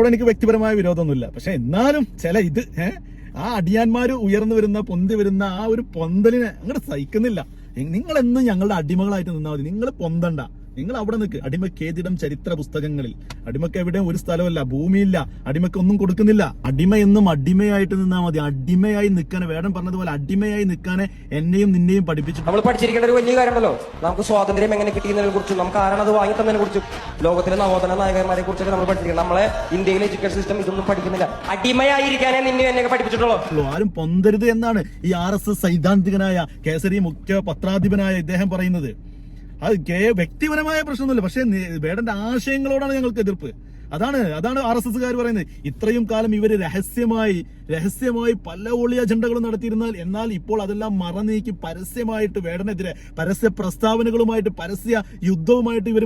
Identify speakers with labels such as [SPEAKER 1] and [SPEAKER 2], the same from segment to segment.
[SPEAKER 1] വേടനോട് എനിക്ക് വ്യക്തിപരമായ വിരോധമൊന്നുമില്ല. പക്ഷെ
[SPEAKER 2] എന്നാലും ചില ഇത് ആ അടിയാന്മാർ ഉയർന്നു വരുന്ന പൊന്തി വരുന്ന ആ ഒരു പൊന്തലിനെ അങ്ങോട്ട് സഹിക്കുന്നില്ല. നിങ്ങൾ എന്നും ഞങ്ങളുടെ അടിമകളായിട്ട് നിന്നാൽ മതി. നിങ്ങൾ പൊന്തണ്ട. നിങ്ങൾ അവിടെ നിൽക്ക്. അടിമക്കേതിടം ചരിത്ര പുസ്തകങ്ങളിൽ. അടിമക്ക് എവിടെയും ഒരു സ്ഥലമല്ല ഭൂമിയില്ല. അടിമക്ക് ഒന്നും കൊടുക്കുന്നില്ല. അടിമ എന്നും അടിമയായിട്ട് നിന്നാൽ മതി. അടിമയായി നിൽക്കാനെ വേടം പറഞ്ഞതുപോലെ അടിമയായി നിൽക്കാനെ എന്നെയും നിന്നെയും പഠിപ്പിച്ചു
[SPEAKER 3] നമ്മൾ പഠിച്ചിരിക്കേണ്ട ഒരു വലിയ കാര്യമല്ലോ നമുക്ക് സ്വാതന്ത്ര്യം എങ്ങനെ കിട്ടിയതിനെ കുറിച്ചും നമുക്ക് ആരാണ് അത് വാങ്ങി തന്നതിനെ കുറിച്ചും. ലോകത്തിലെ നവോദന നായകന്മാരെ കുറിച്ചൊക്കെ നമ്മൾ പഠിച്ചിരിക്കണം. നമ്മളെ ഇന്ത്യയിലെ എഡ്യൂക്കേഷൻ സിസ്റ്റം ഇതൊന്നും പഠിക്കുന്നില്ല. അടിമയായിരിക്കാനേ നിന്നെ എന്നെ പഠിപ്പിച്ചിട്ടുള്ളൂ.
[SPEAKER 2] ആരും പൊന്തരുത് എന്നാണ് ഈ ആർ എസ് എസ് സൈദ്ധാന്തികനായ കേസരി മുഖ്യ പത്രാധിപനായ ഇദ്ദേഹം പറയുന്നത്. അത് വ്യക്തിപരമായ പ്രശ്നമൊന്നുമില്ല. പക്ഷേ വേടന്റെ ആശയങ്ങളോടാണ് ഞങ്ങൾക്ക് എതിർപ്പ്. അതാണ് അതാണ് ആർ എസ് എസ്സുകാർ പറയുന്നത്. ഇത്രയും കാലം ഇവർ രഹസ്യമായി രഹസ്യമായി പല ഒളി അജണ്ടകളും നടത്തിയിരുന്നാൽ എന്നാൽ ഇപ്പോൾ അതെല്ലാം മറനീക്കി പരസ്യമായിട്ട് വേടനെതിരെ പരസ്യ പ്രസ്താവനകളുമായിട്ട് പരസ്യ യുദ്ധവുമായിട്ട് ഇവർ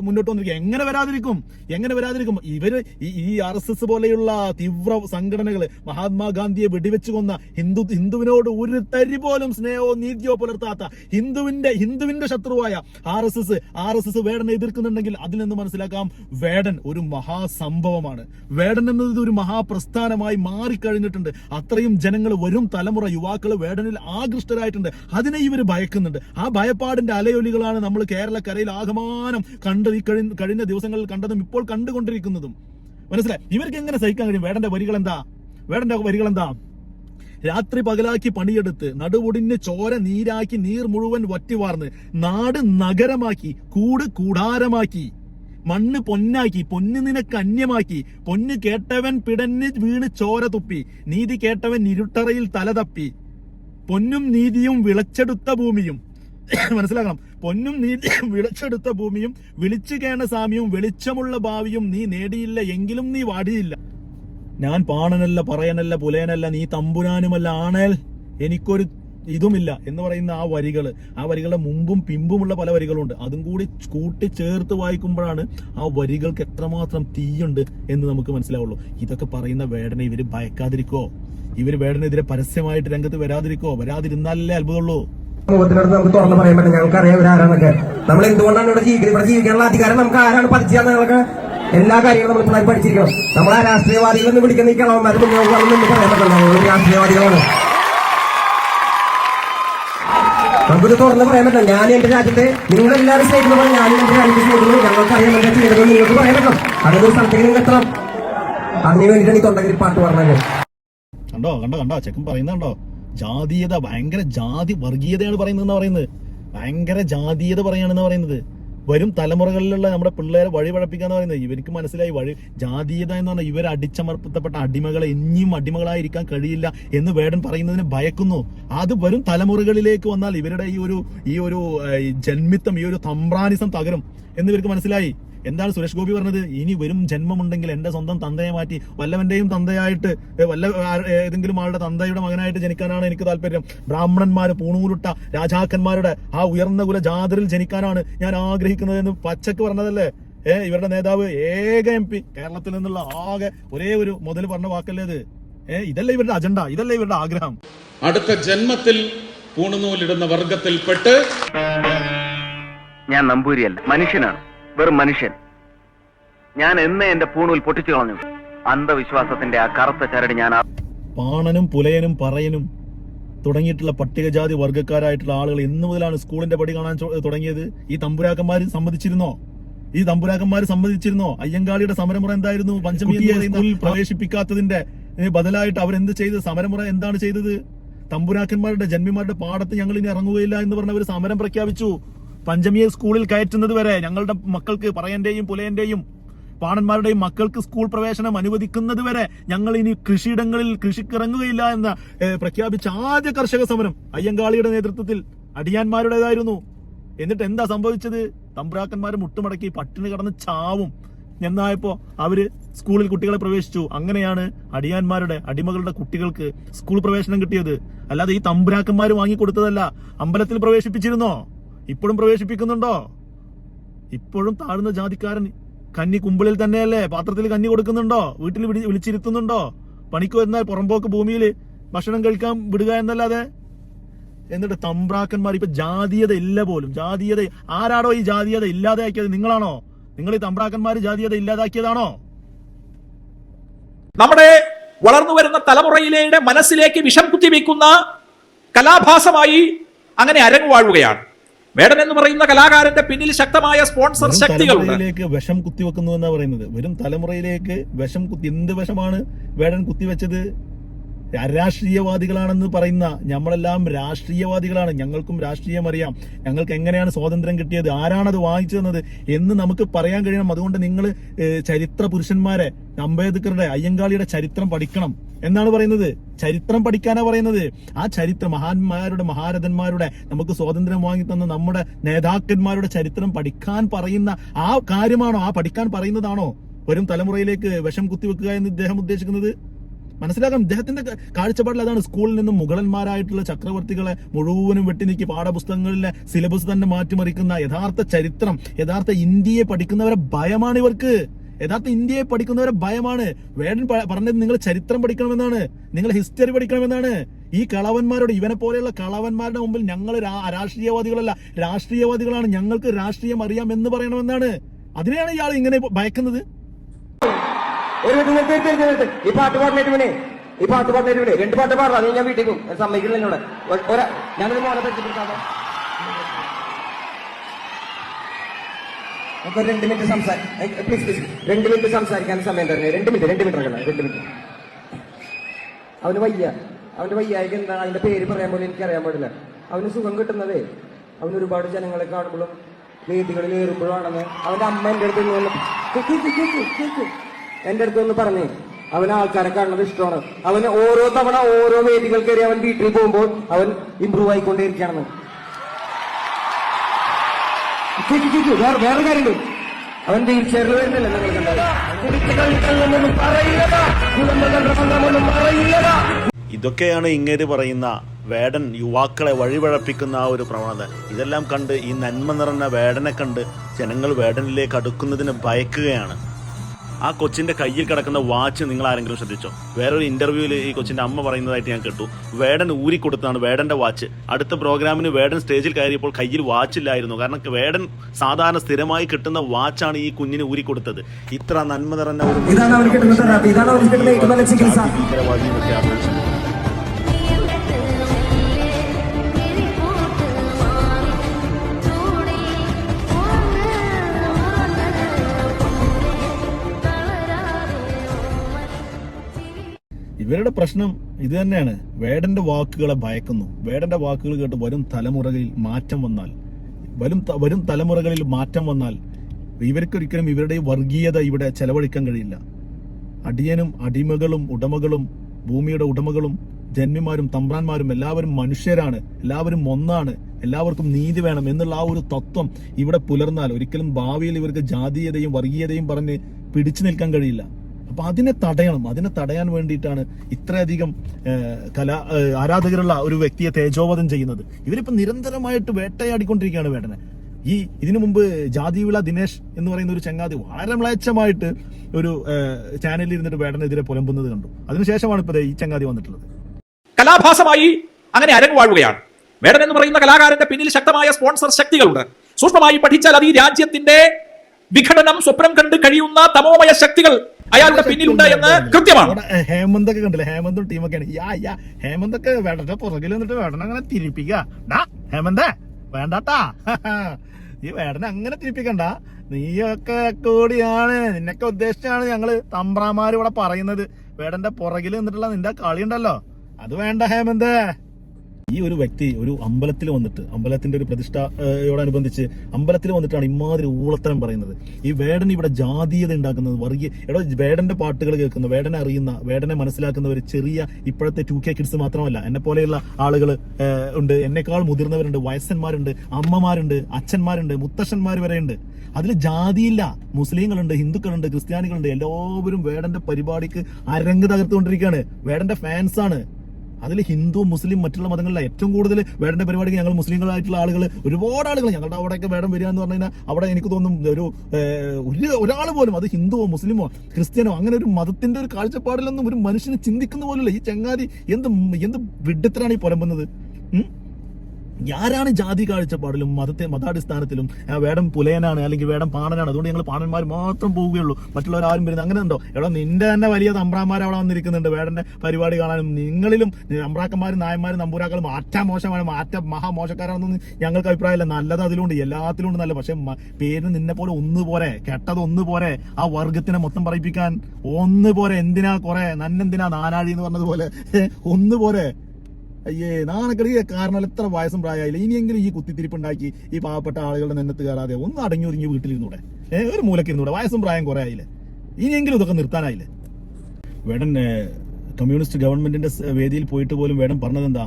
[SPEAKER 2] മുന്നോട്ട് വന്നിരിക്കും. എങ്ങനെ വരാതിരിക്കും? എങ്ങനെ വരാതിരിക്കും? ഇവർ ഈ- ആർ എസ് എസ് പോലെയുള്ള തീവ്ര സംഘടനകൾ മഹാത്മാഗാന്ധിയെ വെടിവെച്ച് കൊന്ന ഹിന്ദു ഹിന്ദുവിനോട് ഒരു തരി പോലും സ്നേഹവും നീതിയോ പുലർത്താത്ത ഹിന്ദുവിന്റെ ഹിന്ദുവിന്റെ ശത്രുവായ R S S R S S വേടനെ എതിർക്കുന്നുണ്ടെങ്കിൽ അതിൽ നിന്ന് മനസ്സിലാക്കാം വേടൻ ഒരു മഹാസംഭവമാണ്. വേടൻ എന്നത് ഒരു മഹാപ്രസ്ഥാനമായി മാറിക്കഴിഞ്ഞിട്ടുണ്ട്. അത്രയും ജനങ്ങൾ വരും തലമുറ യുവാക്കൾ വേടനിൽ ആകൃഷ്ടരായിട്ടുണ്ട്. അതിനെ ഇവർ ഭയക്കുന്നുണ്ട്. ആ ഭയപ്പാടിന്റെ അലയൊലികളാണ് നമ്മൾ കേരളക്കരയിൽ ആകമാനം കണ്ടത് ഈ കഴിഞ്ഞ കഴിഞ്ഞ ദിവസങ്ങളിൽ കണ്ടതും ഇപ്പോൾ കണ്ടുകൊണ്ടിരിക്കുന്നതും. മനസ്സിലായി? ഇവർക്ക് എങ്ങനെ സഹിക്കാൻ കഴിയും? വേടന്റെ വരികൾ എന്താ വേടന്റെ വരികൾ എന്താ രാത്രി പകലാക്കി പണിയെടുത്ത് നടുവൊടിഞ്ഞ് ചോര നീരാക്കി നീർ മുഴുവൻ വറ്റിവാർന്ന് നാട് നഗരമാക്കി കൂട് കൂടാരമാക്കി. മണ്ണ് പൊന്നാക്കി പൊന്ന് നിനക്ക് അന്യമാക്കി. പൊന്ന് കേട്ടവൻ പിടഞ്ഞ് വീണ് ചോര തുപ്പി. നീതി കേട്ടവൻ ഇരുട്ടറയിൽ തല തപ്പി. പൊന്നും നീതിയും വിളച്ചെടുത്ത ഭൂമിയും. മനസ്സിലാക്കണം. പൊന്നും നീതിയും വിളച്ചെടുത്ത ഭൂമിയും വിളിച്ചു കേണ സാമ്യവും വെളിച്ചമുള്ള ഭാവിയും നീ നേടിയില്ല എങ്കിലും നീ വാടിയില്ല. ഞാൻ പാണനല്ല പറയനല്ല പുലയനല്ല നീ തമ്പുരാനുമല്ല ആണേൽ എനിക്കൊരു ഇതുമില്ല എന്ന് പറയുന്ന ആ വരികൾ ആ വരികളുടെ മുമ്പും പിമ്പുമുള്ള പല വരികളുണ്ട്. അതും കൂടി കൂട്ടി ചേർത്ത് വായിക്കുമ്പോഴാണ് ആ വരികൾക്ക് എത്രമാത്രം തീയുണ്ട് എന്ന് നമുക്ക് മനസ്സിലാവുള്ളൂ. ഇതൊക്കെ പറയുന്ന വേടനെ ഇവർ ഭയക്കാതിരിക്കോ? ഇവർ വേടനെതിരെ പരസ്യമായിട്ട് രംഗത്ത് വരാതിരിക്കോ? വരാതിരുന്നാലല്ലേ അത്ഭുതമുള്ളൂ.
[SPEAKER 4] സമൂഹത്തിനടുത്ത് നമുക്ക് തുറന്നു പറയാൻ പറ്റും. ഞങ്ങൾക്ക് അറിയാം നമ്മൾ എന്തുകൊണ്ടാണ് ഇവിടെ ജീവിക്കുന്നത് ഇവിടെ ജീവിക്കാനുള്ള അധികാരം നമുക്ക് ആരാണ് എല്ലാ കാര്യങ്ങളും നമ്മൾ പഠിച്ചിരിക്കണം. നമ്മളാ രാഷ്ട്രീയവാദികളെന്ന് വിളിക്കുന്ന ഈ കളവന്മാർ മുന്നോട്ട് പറയാൻ പറ്റില്ല രാഷ്ട്രീയവാദികളാണ്. നമുക്കിത് തുറന്ന് പറയാൻ പറ്റില്ല. ഞാൻ എന്റെ രാജ്യത്തെ നിങ്ങളെല്ലാവരും സ്നേഹിക്കുന്ന പോലെ ഞാൻ എന്റെ രാജ്യത്തെ സ്നേഹിക്കുന്നു ഞങ്ങൾക്ക് അറിയാൻ ചെയ്യണമെന്ന് നിങ്ങൾക്ക് പറയാൻ പറ്റണം അതൊരു സ്ഥലത്തേക്ക് നിങ്ങൾ എത്തണം. അതിന് വേണ്ടിയിട്ടാണ് ഈ പാട്ട് പറഞ്ഞത്
[SPEAKER 2] കണ്ടോ കണ്ടോ കണ്ടോ? ചെക്കൻ പറയുന്നുണ്ടോ ജാതീയത ഭയങ്കര ജാതി വർഗീയതയാണ് പറയുന്നതെന്ന് പറയുന്നത്. ഭയങ്കര ജാതീയത പറയാണെന്ന് പറയുന്നത്. വരും തലമുറകളിലുള്ള നമ്മുടെ പിള്ളേരെ വഴി പഴപ്പിക്കാന്ന് പറയുന്നത് ഇവർക്ക് മനസ്സിലായി വഴി ജാതീയത എന്ന് പറഞ്ഞാൽ ഇവരെ അടിച്ചമർത്തപ്പെട്ട അടിമകളെ ഇനിയും അടിമകളായിരിക്കാൻ കഴിയില്ല എന്ന് വേടൻ പറയുന്നതിന് ഭയക്കുന്നു. അത് വരും തലമുറകളിലേക്ക് വന്നാൽ ഇവരുടെ ഈ ഒരു ഈ ഒരു ജന്മിത്തം ഈ ഒരു തമ്പ്രാനിസം തകരും. എന്ന് ഇവർക്ക് മനസ്സിലായി? എന്താണ് സുരേഷ് ഗോപി പറഞ്ഞത്? ഇനി വരും ജന്മമുണ്ടെങ്കിൽ എന്റെ സ്വന്തം തന്തയെ മാറ്റി വല്ലവന്റെയും തന്തയായിട്ട് വല്ല ഏതെങ്കിലും ആളുടെ തന്തയുടെ മകനായിട്ട് ജനിക്കാനാണ് എനിക്ക് താല്പര്യം. ബ്രാഹ്മണന്മാർ പൂണൂരുട്ട രാജാക്കന്മാരുടെ ആ ഉയർന്ന കുല ജാതരിൽ ജനിക്കാനാണ് ഞാൻ ആഗ്രഹിക്കുന്നത് എന്ന് പച്ചക്ക് പറഞ്ഞതല്ലേ? ഏ ഇവരുടെ നേതാവ് ഏക എം പി. കേരളത്തിൽ നിന്നുള്ള ആകെ ഒരേ ഒരു മുതൽ പറഞ്ഞ വാക്കല്ലേ ഇത്? ഏ ഇതല്ലേ ഇവരുടെ അജണ്ട ഇതല്ലേ ഇവരുടെ ആഗ്രഹം.
[SPEAKER 5] അടുത്ത ജന്മത്തിൽ പൂണുനൂലിടുന്ന വർഗത്തിൽപ്പെട്ട്
[SPEAKER 6] ഞാൻ നമ്പൂരിയല്ല മനുഷ്യനാണ്. വെറും മനുഷ്യൻ. ഞാൻ എന്നെ എന്റെ പൂണൂൽ പൊട്ടിച്ചു കളഞ്ഞു. അന്ധവിശ്വാസത്തിന്റെ ആ കറുത്ത ചരട് ഞാൻ
[SPEAKER 2] പാണനും പുലയനും പറയനും തുടങ്ങിയിട്ടുള്ള പട്ടികജാതി വർഗക്കാരായിട്ടുള്ള ആളുകൾ എന്ന് മുതലാണ് സ്കൂളിന്റെ പടി കാണാൻ തുടങ്ങിയത്. ഈ തമ്പുരാക്കന്മാർ സമ്മതിച്ചിരുന്നോ ഈ തമ്പുരാക്കന്മാർ സമ്മതിച്ചിരുന്നോ അയ്യങ്കാളിയുടെ സമരമുറ എന്തായിരുന്നു? പഞ്ചമി സ്കൂളിൽ പ്രവേശിപ്പിക്കാത്തതിന്റെ ബദലായിട്ട് അവരെന്ത് ചെയ്ത്? സമരമുറ എന്താണ് ചെയ്തത്? തമ്പുരാക്കന്മാരുടെ ജന്മിമാരുടെ പാടത്ത് ഞങ്ങൾ ഇനി ഇറങ്ങുകയില്ല എന്ന് പറഞ്ഞ ഒരു സമരം പ്രഖ്യാപിച്ചു. പഞ്ചമിയെ സ്കൂളിൽ കയറ്റുന്നത് വരെ ഞങ്ങളുടെ മക്കൾക്ക് പറയന്റെയും പുലയന്റെയും പാണന്മാരുടെയും മക്കൾക്ക് സ്കൂൾ പ്രവേശനം അനുവദിക്കുന്നത് വരെ ഞങ്ങൾ ഇനി കൃഷിയിടങ്ങളിൽ കൃഷിക്കിറങ്ങുകയില്ല എന്ന് പ്രഖ്യാപിച്ച ആദ്യ കർഷക സമരം അയ്യങ്കാളിയുടെ നേതൃത്വത്തിൽ അടിയാന്മാരുടേതായിരുന്നു. എന്നിട്ട് എന്താ സംഭവിച്ചത്? തമ്പ്രാക്കന്മാർ മുട്ടുമടക്കി പട്ടിണി കടന്ന് ചാവും. എന്നായപ്പോ അവർ സ്കൂളിൽ കുട്ടികളെ പ്രവേശിച്ചു. അങ്ങനെയാണ് അടിയാന്മാരുടെ അടിമകളുടെ കുട്ടികൾക്ക് സ്കൂൾ പ്രവേശനം കിട്ടിയത്. അല്ലാതെ ഈ തമ്പുരാക്കന്മാർ വാങ്ങിക്കൊടുത്തതല്ല. അമ്പലത്തിൽ പ്രവേശിപ്പിച്ചിരുന്നോ? ഇപ്പോഴും പ്രവേശിപ്പിക്കുന്നുണ്ടോ? ഇപ്പോഴും താഴ്ന്ന ജാതിക്കാരൻ കന്നി കുമ്പിളിൽ തന്നെയല്ലേ? പാത്രത്തിൽ കന്നി കൊടുക്കുന്നുണ്ടോ? വീട്ടിൽ വിളി- വിളിച്ചിരുത്തുന്നുണ്ടോ? പണിക്ക് വരുന്നാൽ പുറമ്പോക്ക് ഭൂമിയിൽ ഭക്ഷണം കഴിക്കാൻ വിടുക എന്നല്ലാതെ? എന്നിട്ട് തമ്പ്രാക്കന്മാർ ഇപ്പൊ ജാതീയത ഇല്ല പോലും. ജാതീയത ആരാടോ ഈ ജാതീയത ഇല്ലാതാക്കിയത് നിങ്ങളാണോ? നിങ്ങൾ ഈ തമ്പ്രാക്കന്മാർ ജാതീയത ഇല്ലാതാക്കിയതാണോ?
[SPEAKER 7] നമ്മുടെ വളർന്നു വരുന്ന തലമുറയിലെ മനസ്സിലേക്ക് വിഷം കുത്തിവെക്കുന്ന കലാഭാസമായി അങ്ങനെ അരങ്ങുവാഴുകയാണ് വേടൻ എന്ന് പറയുന്ന കലാകാരന്റെ പിന്നിൽ ശക്തമായ സ്പോൺസർ
[SPEAKER 2] ശക്തികളിലേക്ക്
[SPEAKER 7] ശക്തികളുണ്ട്.
[SPEAKER 2] വിഷം കുത്തിവെക്കുന്നു എന്നാ പറയുന്നത്. വരും തലമുറയിലേക്ക് വിഷം കുത്തി എന്ത് വിഷമാണ് വേടൻ കുത്തിവെച്ചത്? രാഷ്ട്രീയവാദികളാണെന്ന് പറയുന്ന നമ്മളെല്ലാം രാഷ്ട്രീയവാദികളാണ്. ഞങ്ങൾക്കും രാഷ്ട്രീയം അറിയാം. ഞങ്ങൾക്ക് എങ്ങനെയാണ് സ്വാതന്ത്ര്യം കിട്ടിയത്? ആരാണത് വാങ്ങിച്ചു തന്നത് എന്ന് നമുക്ക് പറയാൻ കഴിയണം. അതുകൊണ്ട് നിങ്ങൾ ചരിത്ര പുരുഷന്മാരെ അംബേദ്കറുടെ അയ്യങ്കാളിയുടെ ചരിത്രം പഠിക്കണം എന്നാണ് പറയുന്നത്. ചരിത്രം പഠിക്കാനാ പറയുന്നത്. ആ ചരിത്ര മഹാന്മാരുടെ മഹാരഥന്മാരുടെ നമുക്ക് സ്വാതന്ത്ര്യം വാങ്ങി തന്ന നമ്മുടെ നേതാക്കന്മാരുടെ ചരിത്രം പഠിക്കാൻ പറയുന്ന ആ കാര്യമാണോ? ആ പഠിക്കാൻ പറയുന്നതാണോ? വരും തലമുറയിലേക്ക് വിഷം കുത്തിവെക്കുക എന്ന് ഇദ്ദേഹം ഉദ്ദേശിക്കുന്നത്? മനസ്സിലാക്കാം ഇദ്ദേഹത്തിന്റെ ക- കാഴ്ചപ്പാടിൽ അതാണ് സ്കൂളിൽ നിന്നും മുഗളന്മാരായിട്ടുള്ള ചക്രവർത്തികളെ മുഴുവനും വെട്ടിനീക്കി പാഠപുസ്തകങ്ങളിലെ സിലബസ് തന്നെ മാറ്റിമറിക്കുന്ന യഥാർത്ഥ ചരിത്രം യഥാർത്ഥ ഇന്ത്യയെ പഠിക്കുന്നവരെ ഭയമാണ് ഇവർക്ക്. യഥാർത്ഥ ഇന്ത്യയെ പഠിക്കുന്നവരെ ഭയമാണ്. വേടൻ പറഞ്ഞത് നിങ്ങൾ ചരിത്രം പഠിക്കണമെന്നാണ് നിങ്ങൾ ഹിസ്റ്ററി പഠിക്കണമെന്നാണ്. ഈ കളവന്മാരോട് ഇവനെ പോലെയുള്ള കളവന്മാരുടെ മുമ്പിൽ ഞങ്ങൾ രാഷ്ട്രീയവാദികളല്ല രാഷ്ട്രീയവാദികളാണ് ഞങ്ങൾക്ക് രാഷ്ട്രീയം അറിയാം എന്ന് പറയണമെന്നാണ്. അതിനെയാണ് ഇയാൾ ഇങ്ങനെ ഭയക്കുന്നത്.
[SPEAKER 3] ഒരു മിനിറ്റ് നിർത്തി നിർത്തി നിർത്തി. ഈ പാട്ട് പാടുന്നേറ്റ് വിനെ ഈ പാട്ട് പാടുന്നേറ്റ് വിനെ രണ്ട് പാട്ട് പാടാം. നീ ഞാൻ വീട്ടിൽ പോകും സമ്മതിക്കില്ല എന്നോട്. ഒരാ ഞാനൊരു മോനെ പരിചയപ്പെടുത്താം. നമുക്ക് രണ്ട് മിനിറ്റ് സംസാരിക്കാം പ്ലീസ് പ്ലീസ് രണ്ട് മിനിറ്റ് സംസാരിക്കാൻ സമയം തരണേ. രണ്ട് മിനിറ്റ് രണ്ട് മിനിറ്റ് ഇറങ്ങണം രണ്ട് മിനിറ്റ്. അവന് വയ്യ. അവന്റെ വയ്യായിക്ക് എന്താ? അതിന്റെ പേര് പറയാൻ പോലും എനിക്കറിയാൻ പാടില്ല. അവന് സുഖം കിട്ടുന്നതേ. അവന് ഒരുപാട് ജനങ്ങളെ കാണുമ്പോഴും വേദികളിൽ ഏറുമ്പോഴാണെന്ന് അവന്റെ അമ്മ എന്റെ അടുത്ത് നിന്ന് കേക്ക് കേക്ക്. എന്റെ അടുത്ത് ഒന്ന് പറഞ്ഞേ. അവന് ആൾക്കാരെ കാണുന്നത് ഇഷ്ടമാണ്. അവന് ഓരോ തവണ ഓരോ വേദികൾ കയറി അവൻ വീട്ടിൽ പോകുമ്പോൾ അവൻ ഇമ്പ്രൂവ് ആയിക്കൊണ്ടേയിരിക്കുകയാണെന്ന്. കേക്ക് കേക്ക് വേറെ വേറെ കാര്യമുണ്ട്. അവൻ വീൽ വരുന്നില്ല.
[SPEAKER 2] ഇതൊക്കെയാണ് ഇങ്ങേര് പറയുന്ന വേടൻ യുവാക്കളെ വഴിപഴപ്പിക്കുന്ന ആ ഒരു പ്രവണത. ഇതെല്ലാം കണ്ട് ഈ നന്മ നിറഞ്ഞ വേടനെ കണ്ട് ജനങ്ങൾ വേടനിലേക്ക് അടുക്കുന്നതിന് ഭയക്കുകയാണ്. ആ കൊച്ചിന്റെ കയ്യിൽ കിടക്കുന്ന വാച്ച് നിങ്ങൾ ആരെങ്കിലും ശ്രദ്ധിച്ചോ? വേറൊരു ഇന്റർവ്യൂവിൽ ഈ കൊച്ചിന്റെ അമ്മ പറയുന്നതായിട്ട് ഞാൻ കേട്ടു. വേടൻ ഊരി കൊടുത്താണ് വേടന്റെ വാച്ച് അടുത്ത പ്രോഗ്രാമിന് വേടൻ സ്റ്റേജിൽ കയറിയപ്പോൾ കയ്യിൽ വാച്ച് ഇല്ലായിരുന്നു. കാരണം വേടൻ സാധാരണ സ്ഥിരമായി കിട്ടുന്ന വാച്ചാണ് ഈ കുഞ്ഞിന് ഊരി കൊടുത്തത്. ഇത്ര നന്മ നിറഞ്ഞ ഒരു
[SPEAKER 4] ഇതാണ് അവന്
[SPEAKER 2] ഇവരുടെ പ്രശ്നം ഇത് തന്നെയാണ്. വേടന്റെ വാക്കുകളെ ഭയക്കുന്നു. വേടന്റെ വാക്കുകൾ കേട്ട് വരും തലമുറകളിൽ മാറ്റം വന്നാൽ. വരും വരും തലമുറകളിൽ മാറ്റം വന്നാൽ ഇവർക്കൊരിക്കലും ഇവരുടെ വർഗീയത ഇവിടെ ചെലവഴിക്കാൻ കഴിയില്ല. അടിയനും അടിമകളും ഉടമകളും ഭൂമിയുടെ ഉടമകളും ജന്മിമാരും തമ്പ്രാന്മാരും എല്ലാവരും മനുഷ്യരാണ്. എല്ലാവരും ഒന്നാണ്. എല്ലാവർക്കും നീതി വേണം എന്നുള്ള ആ ഒരു തത്വം ഇവിടെ പുലർന്നാൽ ഒരിക്കലും ഭാവിയിൽ ഇവർക്ക് ജാതീയതയും വർഗീയതയും പറഞ്ഞ് പിടിച്ചു നിൽക്കാൻ കഴിയില്ല. അപ്പൊ അതിനെ തടയണം. അതിനെ തടയാൻ വേണ്ടിയിട്ടാണ് ഇത്രയധികം കലാ ആരാധകരുള്ള ഒരു വ്യക്തിയെ തേജോവധം ചെയ്യുന്നത്. ഇവരിപ്പോ നിരന്തരമായിട്ട് വേട്ടയാടിക്കൊണ്ടിരിക്കുകയാണ് വേടനെ ഈ ഇതിനു മുമ്പ് ജാതിവിള ദിനേശ് എന്ന് പറയുന്ന ഒരു ചങ്ങാതി വളരെ മ്ലേച്ഛമായിട്ട് ഒരു ചാനലിൽ ഇരുന്നിട്ട് വേടനെതിരെ പുലമ്പുന്നത് കണ്ടു. അതിനുശേഷമാണ് ഇപ്പൊ ഈ ചങ്ങാതി വന്നിട്ടുള്ളത്.
[SPEAKER 7] കലാഭാസമായി അങ്ങനെ അരങ്ങ് വാഴുകയാണ്. വേടൻ എന്ന് പറയുന്ന കലാകാരന്റെ പിന്നിൽ ശക്തമായ സ്പോൺസർ ശക്തികളുണ്ട്. സൂക്ഷ്മമായി പഠിച്ചാൽ അത് ഈ രാജ്യത്തിന്റെ വിഘടനം സ്വപ്നം കണ്ട് കഴിയുന്ന തമോമയ ശക്തികൾ അയാളുടെ പിന്നിലുണ്ട് എന്ന് കൃത്യമാണ്.
[SPEAKER 2] ഹേമന്ത് ഹേമന്തൊക്കെ കണ്ടില്ല? ഹേമന്തും ടീമൊക്കെയാണ്. യാ യാ ഹേമന്തൊക്കെ വേടന്റെ പുറകിൽ വന്നിട്ട് വേടനെ അങ്ങനെ തിരിപ്പിക്കുക ഹേമന്തേ വേണ്ടാട്ടാ. ഈ വേടനെ അങ്ങനെ തിരിപ്പിക്കണ്ട. നീയൊക്കെ കൂടിയാണ് നിന്നൊക്കെ ഉദ്ദേശിച്ചാണ് ഞങ്ങൾ തമ്പ്രാമാര് ഇവിടെ പറയുന്നത്. വേടന്റെ പുറകിൽ നിന്നിട്ടുള്ള നിന്റെ കളി ഉണ്ടല്ലോ അത് വേണ്ട ഹേമന്തേ. ഈ ഒരു വ്യക്തി ഒരു അമ്പലത്തിൽ വന്നിട്ട് അമ്പലത്തിന്റെ ഒരു പ്രതിഷ്ഠയോടനുബന്ധിച്ച് അമ്പലത്തിൽ വന്നിട്ടാണ് ഇമാതിരി ഊളത്തരം പറയുന്നത്. ഈ വേടൻ ഇവിടെ ജാതീയത ഉണ്ടാക്കുന്നത് വർഗീയ എടോ വേടന്റെ പാട്ടുകൾ കേൾക്കുന്ന വേടനെ അറിയുന്ന വേടനെ മനസ്സിലാക്കുന്ന ഒരു ചെറിയ ഇപ്പോഴത്തെ ടു കെ കിഡ്സ് മാത്രമല്ല എന്നെ പോലെയുള്ള ആളുകൾ ഉണ്ട്. എന്നെക്കാൾ മുതിർന്നവരുണ്ട് വയസ്സന്മാരുണ്ട് അമ്മമാരുണ്ട് അച്ഛന്മാരുണ്ട് മുത്തശ്ശന്മാർ വരെയുണ്ട്. അതിൽ ജാതിയില്ല. മുസ്ലിങ്ങളുണ്ട് ഹിന്ദുക്കളുണ്ട് ക്രിസ്ത്യാനികളുണ്ട്. എല്ലാവരും വേടന്റെ പരിപാടിക്ക് അരങ്ങ് തകർത്തുകൊണ്ടിരിക്കുകയാണ്. വേടന്റെ ഫാൻസാണ് അതിൽ ഹിന്ദു മുസ്ലിം മറ്റുള്ള മതങ്ങളിലെ ഏറ്റവും കൂടുതൽ വേടന്റെ പരിപാടിക്ക് ഞങ്ങൾ മുസ്ലിങ്ങളായിട്ടുള്ള ആളുകൾ ഒരുപാട് ആളുകൾ ഞങ്ങളുടെ അവിടെയൊക്കെ വേടം വരിക എന്ന് പറഞ്ഞു കഴിഞ്ഞാൽ അവിടെ എനിക്ക് തോന്നും ഒരു ഒരു ഒരാൾ പോലും അത് ഹിന്ദുവോ മുസ്ലിമോ ക്രിസ്ത്യനോ അങ്ങനെ ഒരു മതത്തിന്റെ ഒരു കാഴ്ചപ്പാടിലൊന്നും ഒരു മനുഷ്യന് ചിന്തിക്കുന്ന പോലുമില്ല ഈ ചങ്ങാതി എന്ത് എന്ത് വിഡ്ഢിത്തരാണ് ഈ പുലമ്പുന്നത്? ആരാണ് ജാതി കാഴ്ചപ്പാടിലും മതത്തെ മതാടിസ്ഥാനത്തിലും വേടം പുലയനാണ് അല്ലെങ്കിൽ വേടം പാണനാണ്? അതുകൊണ്ട് ഞങ്ങൾ പാണന്മാർ മാത്രം പോവുകയുള്ളൂ. മറ്റുള്ളവർ ആരും വരുന്നത് അങ്ങനെ ഉണ്ടോ എവിടെ നിന്റെ തന്നെ വലിയ തമ്പ്രാന്മാർ അവിടെ വന്നിരിക്കുന്നുണ്ട്. വേടന്റെ പരിപാടി കാണാനും നിങ്ങളിലും തമ്പ്രാക്കന്മാരും നായന്മാരും നമ്പൂരാക്കളും മാറ്റ മോശമാണ്. മാറ്റ മഹാമോശക്കാരാണെന്നൊന്നും ഞങ്ങൾക്ക് അഭിപ്രായമില്ല. നല്ലത് അതിലുണ്ട്. എല്ലാത്തിലും ഉണ്ട് നല്ല പക്ഷെ പേര് നിന്നെ പോലെ ഒന്ന് പോരെ കെട്ടത് ഒന്ന് പോരെ ആ വർഗത്തിനെ മൊത്തം പറയിപ്പിക്കാൻ ഒന്ന് പോരെ എന്തിനാ കുറെ? നന്നെന്തിനാ നാനാഴി എന്ന് പറഞ്ഞതുപോലെ? ഒന്ന് പോരെ അയ്യേ നാണക്കളി കാരണം എത്ര വയസ്സും പ്രായമായില്ല? ഇനിയെങ്കിലും ഈ കുത്തിത്തിരിപ്പ് ഉണ്ടാക്കി ഈ പാവപ്പെട്ട ആളുകളുടെ നെന്നത്ത് കയറാതെ ഒന്ന് അടങ്ങി വീട്ടിലിരുന്നൂടെ. ഏ ഒരു മൂലക്കിരുന്നൂടെ. വയസ്സും പ്രായം കുറെ ആയില്ലേ ഇനിയെങ്കിലും ഇതൊക്കെ നിർത്താനായില്ലേ? വേടൻ കമ്മ്യൂണിസ്റ്റ് ഗവൺമെന്റിന്റെ വേദിയിൽ പോയിട്ട് പോലും വേടൻ പറഞ്ഞത് എന്താ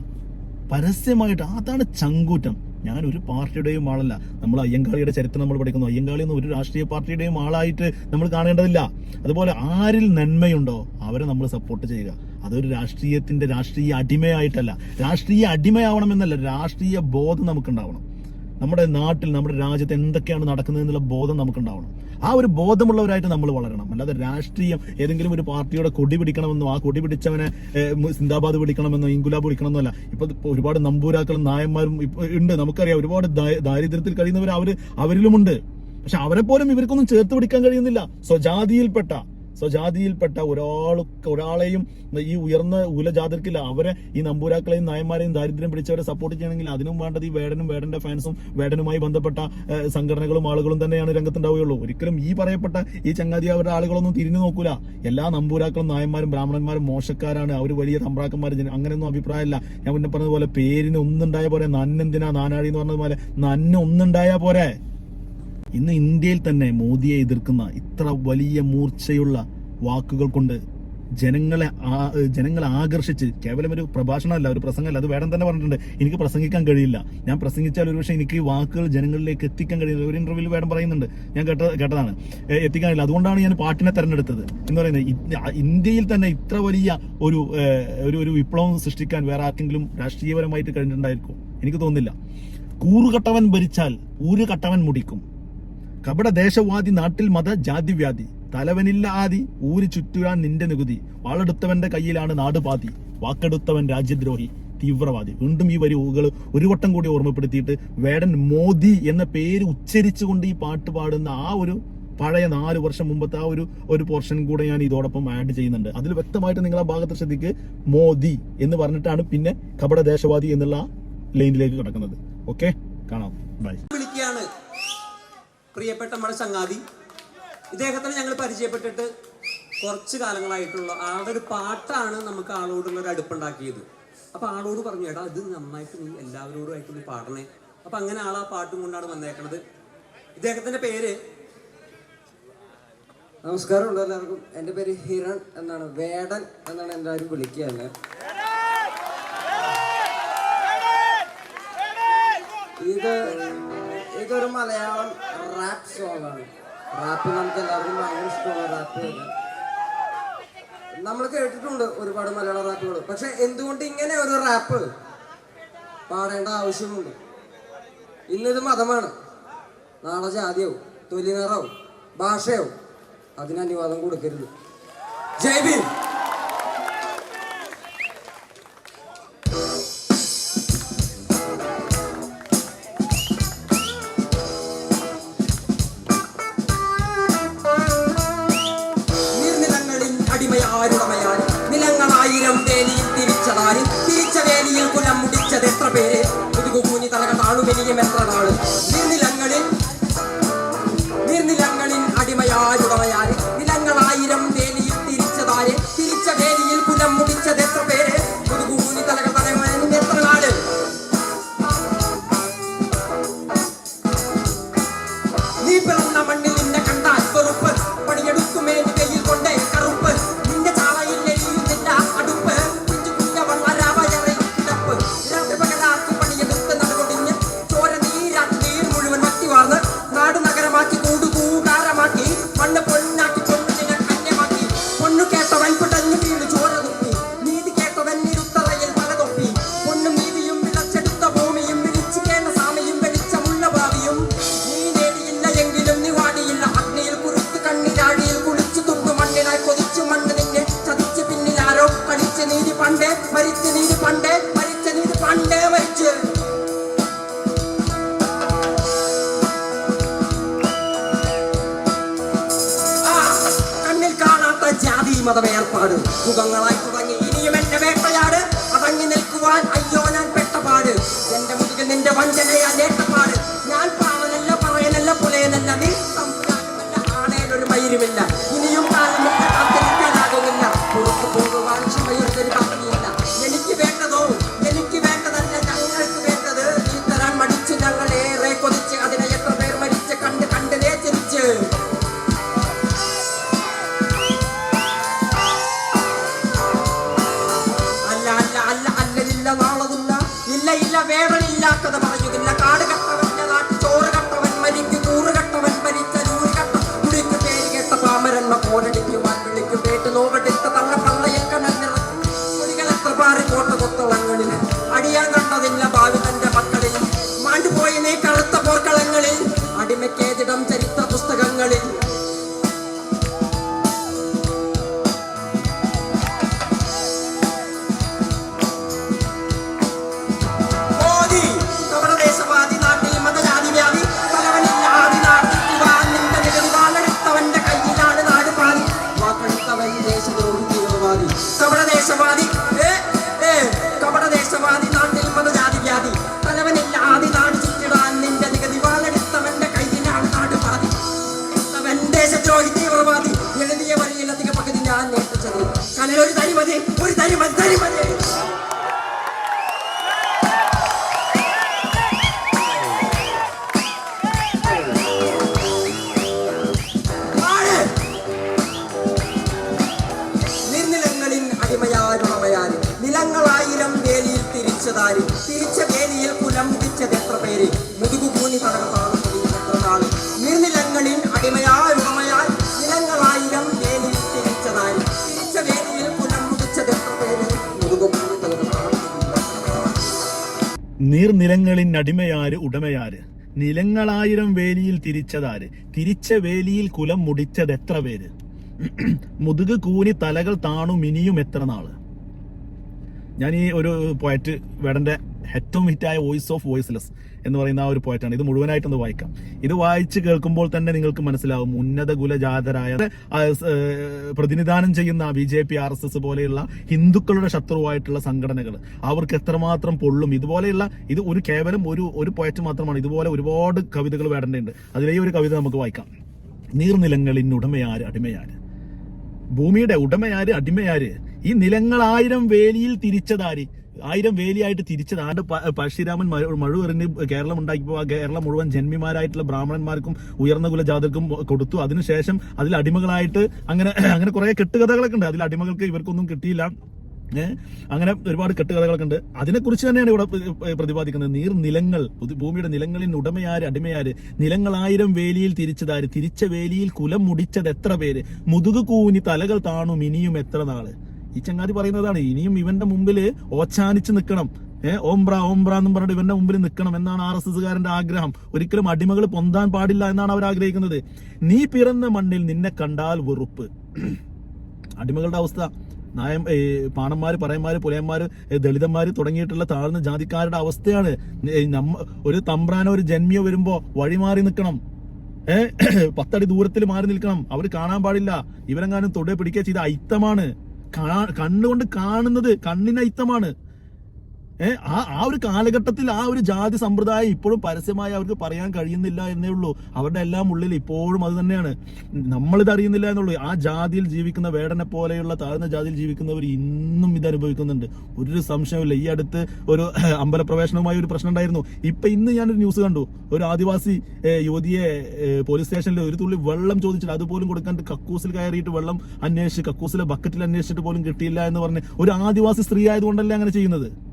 [SPEAKER 2] പരസ്യമായിട്ട് അതാണ് ചങ്കൂറ്റം. ഞാൻ ഒരു പാർട്ടിയുടെയും ആളല്ല. നമ്മൾ അയ്യങ്കാളിയുടെ ചരിത്രം നമ്മൾ പഠിക്കുന്നു. അയ്യങ്കാളി ഒന്നും ഒരു രാഷ്ട്രീയ പാർട്ടിയുടെയും ആളായിട്ട് നമ്മൾ കാണേണ്ടതില്ല. അതുപോലെ ആരിൽ നന്മയുണ്ടോ? അവരെ നമ്മൾ സപ്പോർട്ട് ചെയ്യുക. അതൊരു രാഷ്ട്രീയത്തിന്റെ രാഷ്ട്രീയ അടിമയായിട്ടല്ല. രാഷ്ട്രീയ അടിമയാവണമെന്നല്ല രാഷ്ട്രീയ ബോധം നമുക്കുണ്ടാവണം. നമ്മുടെ നാട്ടിൽ നമ്മുടെ രാജ്യത്ത് എന്തൊക്കെയാണ് നടക്കുന്നത് എന്നുള്ള ബോധം നമുക്കുണ്ടാവണം. ആ ഒരു ബോധമുള്ളവരായിട്ട് നമ്മൾ വളരണം. അല്ലാതെ രാഷ്ട്രീയം ഏതെങ്കിലും ഒരു പാർട്ടിയുടെ കൊടി പിടിക്കണമെന്നോ ആ കൊടി പിടിച്ചവനെ സിന്ദാബാദ് പിടിക്കണമെന്നോ ഇൻകുലാബ് പിടിക്കണമെന്നോ അല്ല ഇപ്പൊ ഒരുപാട് നമ്പൂരാക്കളും നായന്മാരും ഉണ്ട്. നമുക്കറിയാം ഒരുപാട് ദാരിദ്ര്യത്തിൽ കഴിയുന്നവർ അവർ അവരിലുമുണ്ട്. പക്ഷെ അവരെ പോലും ഇവർക്കൊന്നും ചേർത്ത് പിടിക്കാൻ കഴിയുന്നില്ല. സ്വജാതിയിൽപ്പെട്ട സ്വജാതിയിൽപ്പെട്ട ഒരാൾ ഒരാളെയും ഈ ഉയർന്ന ഉലജാതിർക്കില്ല അവരെ ഈ നമ്പൂരാക്കളെയും നായന്മാരെയും ദാരിദ്ര്യം പിടിച്ചവരെ സപ്പോർട്ട് ചെയ്യണമെങ്കിൽ അതിനും വേണ്ടത് ഈ വേടനും വേടന്റെ ഫാൻസും വേടനുമായി ബന്ധപ്പെട്ട സംഘടനകളും ആളുകളും തന്നെയാണ് രംഗത്തുണ്ടാവുകയുള്ളൂ. ഒരിക്കലും ഈ പറയപ്പെട്ട ഈ ചങ്ങാതി അവരുടെ ആളുകളൊന്നും തിരിഞ്ഞു നോക്കൂല. എല്ലാ നമ്പൂരാക്കളും നായന്മാരും ബ്രാഹ്മണന്മാരും മോശക്കാരാണ്. അവർ വലിയ തമ്പ്രാക്കന്മാർ അങ്ങനെയൊന്നും അഭിപ്രായമില്ല. ഞാൻ മുന്നേ പറഞ്ഞതുപോലെ പേരിന് ഒന്നുണ്ടായ പോരെ. നന്നെന്തിനാ നാനാഴി എന്ന് പറഞ്ഞതുപോലെ നന്നെ ഒന്നുണ്ടായ ഇന്ന് ഇന്ത്യയിൽ തന്നെ മോദിയെ എതിർക്കുന്ന ഇത്ര വലിയ മൂർച്ചയുള്ള വാക്കുകൾ കൊണ്ട് ജനങ്ങളെ ജനങ്ങളെ ആകർഷിച്ച് കേവലം ഒരു പ്രഭാഷണമല്ല ഒരു പ്രസംഗമല്ല അത് വേണം തന്നെ പറഞ്ഞിട്ടുണ്ട്. എനിക്ക് പ്രസംഗിക്കാൻ കഴിയില്ല. ഞാൻ പ്രസംഗിച്ചാൽ ഒരുപക്ഷെ എനിക്ക് വാക്കുകൾ ജനങ്ങളിലേക്ക് എത്തിക്കാൻ കഴിയില്ല. ഒരു ഇന്റർവ്യൂവിൽ വേണം പറയുന്നുണ്ട്. ഞാൻ കേട്ട കേട്ടതാണ്. എത്തിക്കാൻ കഴിയില്ല. അതുകൊണ്ടാണ് ഞാൻ പാട്ടിനെ തെരഞ്ഞെടുത്തത് എന്ന് പറയുന്നത്. ഇന്ത്യയിൽ തന്നെ ഇത്ര വലിയ ഒരു ഒരു ഒരു വിപ്ലവം സൃഷ്ടിക്കാൻ വേറെ ആർക്കെങ്കിലും രാഷ്ട്രീയപരമായിട്ട് കഴിഞ്ഞിട്ടുണ്ടായിരിക്കും എനിക്ക് തോന്നുന്നില്ല. കൂറുകട്ടവൻ ഭരിച്ചാൽ ഊരുകട്ടവൻ മുടിക്കും. കപട ദേശവാദി നാട്ടിൽ മത ജാതിവ്യാധി. തലവനില്ല ആദി ഊര് ചുറ്റുവാൻ നിന്റെ നികുതി. വാളെടുത്തവന്റെ കയ്യിലാണ് നാടുപാതി വാക്കെടുത്തവൻ രാജ്യദ്രോഹി. തീവ്രവാദി. വീണ്ടും ഈ വരികൾ ഒരു വട്ടം കൂടി ഓർമ്മപ്പെടുത്തിയിട്ട് വേടൻ മോദി എന്ന പേര് ഉച്ചരിച്ചുകൊണ്ട് ഈ പാട്ട് പാടുന്ന ആ ഒരു പഴയ നാല് വർഷം മുമ്പത്തെ ആ ഒരു ഒരു പോർഷൻ കൂടെ ഞാൻ ഇതോടൊപ്പം ആഡ് ചെയ്യുന്നുണ്ട്. അതിൽ വ്യക്തമായിട്ട് നിങ്ങൾ ആ ഭാഗത്ത് ശ്രദ്ധിക്ക്. മോദി എന്ന് പറഞ്ഞിട്ടാണ് പിന്നെ കപട ദേശവാദി എന്നുള്ള ലൈനിലേക്ക് കിടക്കുന്നത്. ഓക്കെ കാണാം. ബൈ
[SPEAKER 8] പ്രിയപ്പെട്ട നമ്മുടെ ചങ്ങാതി ഇദ്ദേഹത്തിന് ഞങ്ങൾ പരിചയപ്പെട്ടിട്ട് കുറച്ച് കാലങ്ങളായിട്ടുള്ള ആളുടെ ഒരു പാട്ടാണ് നമുക്ക് ആളോടുള്ള ഒരു അടുപ്പുണ്ടാക്കിയത്. അപ്പൊ ആളോട് പറഞ്ഞു എടാ ഇത് നന്നായിട്ട് നീ എല്ലാവരോടുമായിട്ട് നീ പാടണേ. അപ്പൊ അങ്ങനെ ആൾ ആ പാട്ടും കൊണ്ടാണ് വന്നേക്കണത്. ഇദ്ദേഹത്തിന്റെ പേര്?
[SPEAKER 3] നമസ്കാരം ഉണ്ട് എല്ലാവർക്കും? എന്റെ പേര് ഹിരൺ എന്നാണ്. വേടൻ എന്നാണ് എല്ലാവരും വിളിക്കുക എന്നെ. ഇത് ഇതൊരു മലയാളം റാപ്പ് സോങ് ആണ്. റാപ്പ് നമുക്ക് എല്ലാവർക്കും ഭയങ്കര ഇഷ്ടമാണ് റാപ്പ് നമ്മൾ കേട്ടിട്ടുണ്ട് ഒരുപാട് മലയാള റാപ്പുകൾ പക്ഷെ എന്തുകൊണ്ട് ഇങ്ങനെ ഒരു റാപ്പ് പാടേണ്ട ആവശ്യമുണ്ട്? ഇന്നിത് മതമാണ്. നാളെ ജാതിയാവും തൊലിനിറോ ഭാഷയോ അതിന് അനുവാദം കൊടുക്കരുത്. ജയ് ഭീം!
[SPEAKER 8] നിലങ്ങളായിരം വേലിയിൽ തിരിച്ചതാര്. തിരിച്ച വേലിയിൽ കുലം മുടിച്ചത് എത്ര പേര്?
[SPEAKER 4] മുഖങ്ങളായി തുടങ്ങി. ഇനിയും എന്റെ വേട്ടയാട്. അടങ്ങി നിൽക്കുവാൻ അയ്യോ ഞാൻ പെട്ടപാട്. എന്റെ മുതുകിൽ നിന്റെ വഞ്ചനയാ നേട്ടപ്പാട് ഞാൻ പാവനല്ല പറയനല്ല പുലയനല്ല. നീ സംസാരമല്ല ആണേലൊരു മയിരുമില്ല ഇല്ല
[SPEAKER 2] അടിമയാര് ഉടമയാര്? നിലങ്ങളായിരം വേലിയിൽ തിരിച്ചതാര്? തിരിച്ച വേലിയിൽ കുലം മുടിച്ചത് എത്ര പേര്? മുതുക് കൂനി തലകൾ താണു മിനിയും എത്ര നാൾ? ഞാൻ ഈ ഒരു പോയറ്റ് വേടന്റെ ഏറ്റവും ഹിറ്റായ വോയിസ് ഓഫ് വോയിസ്ലെസ് എന്ന് പറയുന്ന ആ ഒരു പോയറ്റാണ് ഇത് മുഴുവനായിട്ടൊന്ന് വായിക്കാം. ഇത് വായിച്ച് കേൾക്കുമ്പോൾ തന്നെ നിങ്ങൾക്ക് മനസ്സിലാവും. ഉന്നത കുലജാതരായ പ്രതിനിധാനം ചെയ്യുന്ന B J P R S S പോലെയുള്ള ഹിന്ദുക്കളുടെ ശത്രുവായിട്ടുള്ള സംഘടനകൾ. അവർക്ക് എത്രമാത്രം പൊള്ളും. ഇതുപോലെയുള്ള ഇത് ഒരു കേവലം ഒരു ഒരു പോയറ്റ് മാത്രമാണ്. ഇതുപോലെ ഒരുപാട് കവിതകൾ വേടേണ്ടതുണ്ട്. അതിലേ ഒരു കവിത നമുക്ക് വായിക്കാം. നീർനിലങ്ങളിൻ ഉടമയാര് അടിമയാര്? ഭൂമിയുടെ ഉടമയാര് അടിമയാര്? ഈ നിലങ്ങൾ ആയിരം വേലിയിൽ തിരിച്ചതാര്? ആയിരം വേലിയായിട്ട് തിരിച്ചതാണ്ട് പ- പഴശ്ശിരാമൻ മഴ- എറിഞ്ഞ് കേരളം ഉണ്ടാക്കിയപ്പോൾ ആ കേരളം മുഴുവൻ ജന്മിമാരായിട്ടുള്ള ബ്രാഹ്മണന്മാർക്കും ഉയർന്ന കുലജാതർക്കും കൊടുത്തു. അതിനുശേഷം അതിൽ അടിമകളായിട്ട് അങ്ങനെ അങ്ങനെ കുറെ കെട്ടുകഥകളൊക്കെ ഉണ്ട്. അതിൽ അടിമകൾക്ക് ഇവർക്കൊന്നും കിട്ടിയില്ല. അങ്ങനെ ഒരുപാട് കെട്ടുകഥകളൊക്കെ ഉണ്ട്. അതിനെക്കുറിച്ച് തന്നെയാണ് ഇവിടെ പ്ര- പ്രതിപാദിക്കുന്നത്. നീർ നിലങ്ങൾ ഭൂമിയുടെ നിലങ്ങളിൽ ഉടമയാര് അടിമയാര് നിലങ്ങളായിരം വേലിയിൽ തിരിച്ചതാര് തിരിച്ച വേലിയിൽ കുലം മുടിച്ചത് എത്ര പേര്? മുതുകു കൂനി തലകൾ താണു ഇനിയും എത്ര നാൾ? ഈ ചങ്ങാതി പറയുന്നതാണ് ഇനിയും ഇവന്റെ മുമ്പിൽ ഓച്ചാനിച്ച് നിൽക്കണം. ഏഹ് ഓംബ്ര ഓംബ്ര എന്നും പറഞ്ഞിട്ട് ഇവന്റെ മുമ്പിൽ നിൽക്കണം എന്നാണ് ആർ എസ് എസ്സുകാരന്റെ ആഗ്രഹം. ഒരിക്കലും അടിമകൾ പൊന്താൻ പാടില്ല എന്നാണ് അവർ ആഗ്രഹിക്കുന്നത്. നീ പിറന്ന മണ്ണിൽ നിന്നെ കണ്ടാൽ വെറുപ്പ്. അടിമകളുടെ അവസ്ഥ. നായം പാണന്മാർ പറയന്മാര് പുലയന്മാര് ഏ, ദളിതന്മാര് തുടങ്ങിയിട്ടുള്ള താഴ്ന്ന ജാതിക്കാരുടെ അവസ്ഥയാണ്. നമ്മ ഒരു തമ്പ്രാനോ ഒരു ജന്മിയോ വരുമ്പോ വഴിമാറി നിൽക്കണം. ഏഹ് പത്തടി ദൂരത്തിൽ മാറി നിൽക്കണം. അവർ കാണാൻ പാടില്ല. ഇവരെങ്ങാനും തൊടെ പിടിക്കുക ചെയ്ത അയിത്തമാണ്. കണ്ണുകൊണ്ട് കാണുന്നത് കണ്ണിന് ആ ആ ഒരു കാലഘട്ടത്തിൽ ആ ഒരു ജാതി സമ്പ്രദായം ഇപ്പോഴും പരസ്യമായി അവർക്ക് പറയാൻ കഴിയുന്നില്ല എന്നേ ഉള്ളൂ. അവരുടെ എല്ലാം ഉള്ളിൽ ഇപ്പോഴും അത് തന്നെയാണ്. നമ്മളിത് അറിയുന്നില്ല എന്നുള്ളൂ. ആ ജാതിയിൽ ജീവിക്കുന്ന വേടനെ പോലെയുള്ള താഴ്ന്ന ജാതിയിൽ ജീവിക്കുന്നവർ ഇന്നും ഇത് അനുഭവിക്കുന്നുണ്ട്. ഒരു സംശയമില്ല ഈ അടുത്ത് ഒരു അമ്പലപ്രവേശനവുമായി ഒരു പ്രശ്നം ഉണ്ടായിരുന്നു. ഇപ്പൊ ഇന്ന് ഞാനൊരു ന്യൂസ് കണ്ടു. ഒരു ആദിവാസി യുവതിയെ പോലീസ് സ്റ്റേഷനിൽ ഒരു തുള്ളി വെള്ളം ചോദിച്ചിട്ട് അതുപോലും കൊടുക്കാൻ കക്കൂസിൽ കയറിയിട്ട് വെള്ളം അന്വേഷിച്ച് കക്കൂസിലെ ബക്കറ്റിൽ അന്വേഷിച്ചിട്ട് പോലും കിട്ടിയില്ല എന്ന് പറഞ്ഞ് ഒരു ആദിവാസി സ്ത്രീ ആയതുകൊണ്ടല്ലേ അങ്ങനെ ചെയ്യുന്നത്?